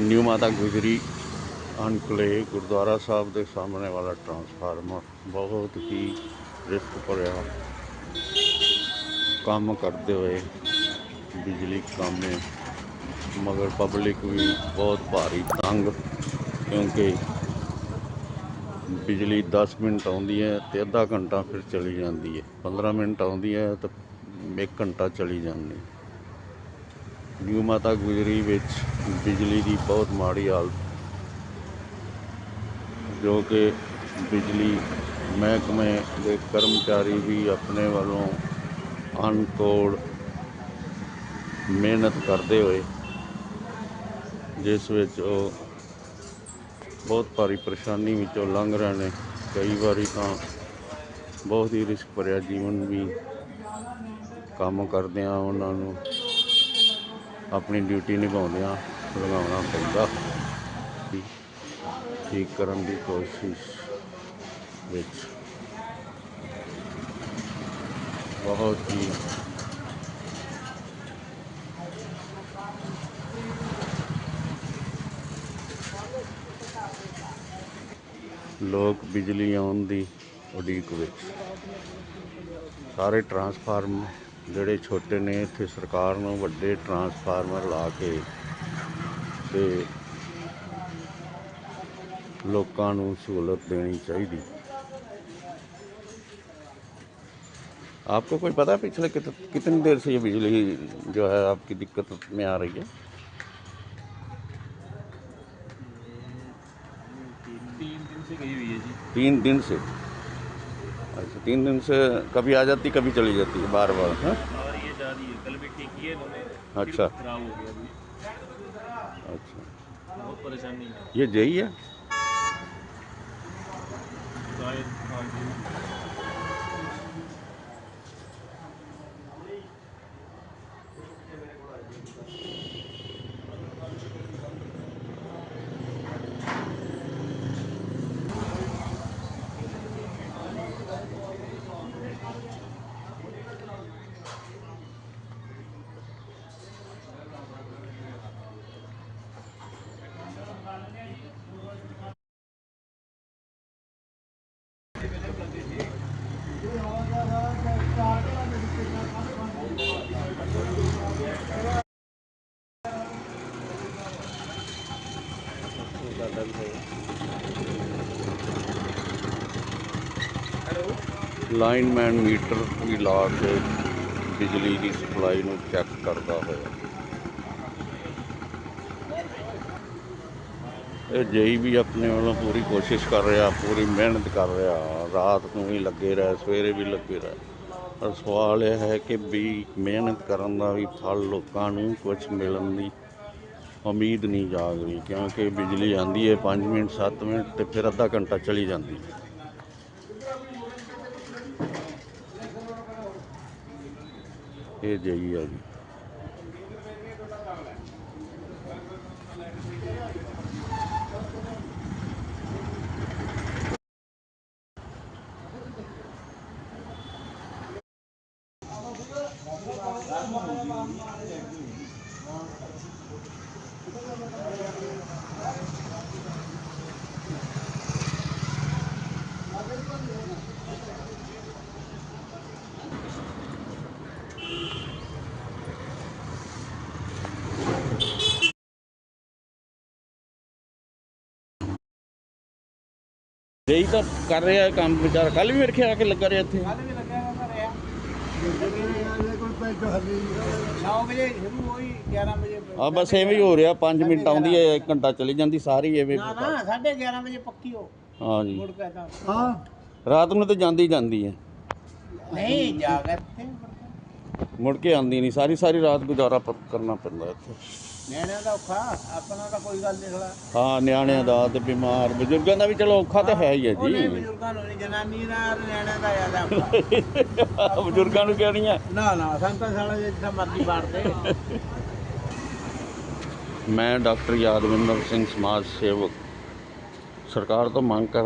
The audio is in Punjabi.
ਨਿਊ ਮਾਤਾ ਗੁਜਰੀ ਅਨਕਲੇ ਗੁਰਦੁਆਰਾ ਸਾਹਿਬ ਦੇ ਸਾਹਮਣੇ ਵਾਲਾ ਟਰਾਂਸਫਾਰਮਰ ਬਹੁਤ ਹੀ ਰਿਸਕ ਭਰਿਆ ਕੰਮ ਕਰਦੇ ਹੋਏ ਬਿਜਲੀ ਕਾਮੇ, ਮਗਰ ਪਬਲਿਕ ਵੀ ਬਹੁਤ ਭਾਰੀ ਤੰਗ, ਕਿਉਂਕਿ ਬਿਜਲੀ 10 ਮਿੰਟ ਆਉਂਦੀ ਹੈ ਤੇ ਅੱਧਾ ਘੰਟਾ ਫਿਰ ਚਲੀ ਜਾਂਦੀ ਹੈ। 15 ਮਿੰਟ ਆਉਂਦੀ ਹੈ ਤਾਂ 1 ਘੰਟਾ ਚਲੀ ਜਾਂਦੀ ਹੈ। ਨਿਊ ਮਾਤਾ ਗੁਜਰੀ ਵਿੱਚ ਬਿਜਲੀ ਦੀ ਬਹੁਤ ਮਾੜੀ ਹਾਲਤ, ਜੋ ਕਿ ਬਿਜਲੀ ਮਹਿਕਮੇ ਦੇ ਕਰਮਚਾਰੀ ਵੀ ਆਪਣੇ ਵੱਲੋਂ ਅਨਤੋੜ ਮਿਹਨਤ ਕਰਦੇ ਹੋਏ, ਜਿਸ ਵਿੱਚ ਉਹ ਬਹੁਤ ਭਾਰੀ ਪਰੇਸ਼ਾਨੀ ਵਿੱਚੋਂ ਲੰਘ ਰਹੇ ਨੇ। ਕਈ ਵਾਰੀ ਤਾਂ ਬਹੁਤ ਹੀ ਰਿਸਕ ਭਰਿਆ ਜੀਵਨ ਵੀ ਕੰਮ ਕਰਦੇ ਆ ਉਹਨਾਂ ਨੂੰ ਆਪਣੀ ਡਿਊਟੀ ਨਿਭਾਉਂਦਿਆਂ ਲਗਾਉਣਾ ਪੈਂਦਾ। ਠੀਕ ਕਰਨ ਦੀ ਕੋਸ਼ਿਸ਼ ਵਿੱਚ ਬਹੁਤ ਹੀ ਲੋਕ ਬਿਜਲੀ ਆਉਣ ਦੀ ਉਡੀਕ ਵਿੱਚ। ਸਾਰੇ ਟਰਾਂਸਫਾਰਮ ਜਿਹੜੇ ਛੋਟੇ ਨੇ ਇੱਥੇ ਸਰਕਾਰ ਨੂੰ ਵੱਡੇ ਟਰਾਂਸਫਾਰਮਰ ਲਾ ਕੇ ਤੇ ਲੋਕਾਂ ਨੂੰ ਸਹੂਲਤ ਦੇਣੀ ਚਾਹੀਦੀ आपको कोई पता है पिछले कित, कितनी देर से ये बिजली जो है आपकी दिक्कत में आ रही है तीन दिन से गई हुई है जी तीन दिन से अच्छा तीन दिन से कभी आ जाती कभी चली जाती है बार बार हाँ? और ये जा रही है कल भी ठीक किए इन्होंने अच्छा। खराब हो गया अभी। अच्छा। बहुत परेशानी है। ये जय है? ਲਾਈਨਮੈਨ ਮੀਟਰ ਵੀ ਲਾ ਕੇ ਬਿਜਲੀ ਦੀ ਸਪਲਾਈ ਨੂੰ ਚੈੱਕ ਕਰਦਾ ਹੋਇਆ। ਇਹ ਜਈ ਵੀ ਆਪਣੇ ਵੱਲੋਂ ਪੂਰੀ ਕੋਸ਼ਿਸ਼ ਕਰ ਰਿਹਾ, ਪੂਰੀ ਮਿਹਨਤ ਕਰ ਰਿਹਾ, ਰਾਤ ਨੂੰ ਵੀ ਲੱਗੇ ਰਿਹਾ, ਸਵੇਰੇ ਵੀ ਲੱਗੇ ਰਿਹਾ। ਪਰ ਸਵਾਲ ਇਹ ਹੈ ਕਿ ਵੀ ਮਿਹਨਤ ਕਰਨ ਦਾ ਵੀ ਫਲ ਲੋਕਾਂ ਨੂੰ ਕੁਝ ਮਿਲਣ ਦੀ ਉਮੀਦ ਨਹੀਂ ਜਾਗ ਰਹੀ ਕਿਉਂਕਿ ਬਿਜਲੀ ਆਂਦੀ ਹੈ 5 ਮਿੰਟ 7 ਮਿੰਟ ਤੇ ਫਿਰ ਅੱਧਾ ਘੰਟਾ ਚਲੀ ਜਾਂਦੀ ਹੈ। ਇਹ ਜਈ ਆ ਜੀ। ਦੇਈ ਤਾਂ ਕਰ ਰਿਹਾ ਹੈ ਕੰਮ ਵਿਚਾਰਾ। ਕੱਲ ਵੀ ਮੇਰੇ ਖਿਆਲ ਆ ਲੱਗਾ ਰਿਹਾ ਇੱਥੇ। ਕੱਲ ਵੀ ਲੱਗਿਆ ਹੋ ਰਿਹਾ। 5 ਮਿੰਟ ਆਉਂਦੀ ਹੈ 1 ਘੰਟਾ ਚਲੀ ਜਾਂਦੀ ਸਾਰੀ ਐਵੇਂ ਨਾ 11:30 ਵਜੇ ਪੱਕੀ ਹੋ। ਹਾਂ ਜੀ। ਰਾਤ ਨੂੰ ਤਾਂ ਜਾਂਦੀ ਜਾਂਦੀ ਹੈ। ਨਹੀਂ ਜਾਗਤ ਮੁੜ ਕੇ ਆਉਂਦੀ ਨਹੀਂ। ਸਾਰੀ ਸਾਰੀ ਰਾਤ ਗੁਜ਼ਾਰਾ ਕਰਨਾ ਪੈਂਦਾ ਇੱਥੇ। ਨਿਆਣਿਆਂ ਦਾ ਔਖਾ ਆਪਣਾ ਤਾਂ ਕੋਈ ਗੱਲ ਨਹੀਂ ਖੜਾ ਹਾਂ ਨਿਆਣਿਆਂ ਦਾ ਤੇ ਬਿਮਾਰ ਬਜ਼ੁਰਗਾਂ ਦਾ ਵੀ ਚਲੋ ਔਖਾ ਤਾਂ ਹੈ ਹੀ ਹੈ ਜੀ। ਉਹਨੇ ਬਜ਼ੁਰਗਾਂ ਨੂੰ ਨਹੀਂ ਜਨਾਨੀ ਨਾਲ ਨਿਆਣਿਆਂ ਦਾ ਜ਼ਿਆਦਾ ਔਖਾ। ਬਜ਼ੁਰਗਾਂ ਨੂੰ ਕਿਉਂ ਨਾ ਨਾ ਸੰਤਾਂ ਸਾਲਾ ਜਿੱਥੇ ਮਰਜ਼ੀ ਯਾਦਵਿੰਦਰ ਸਿੰਘ ਸਮਾਜ ਸੇਵਕ। ਸਰਕਾਰ ਤੋਂ ਮੰਗ ਕਰਦਾ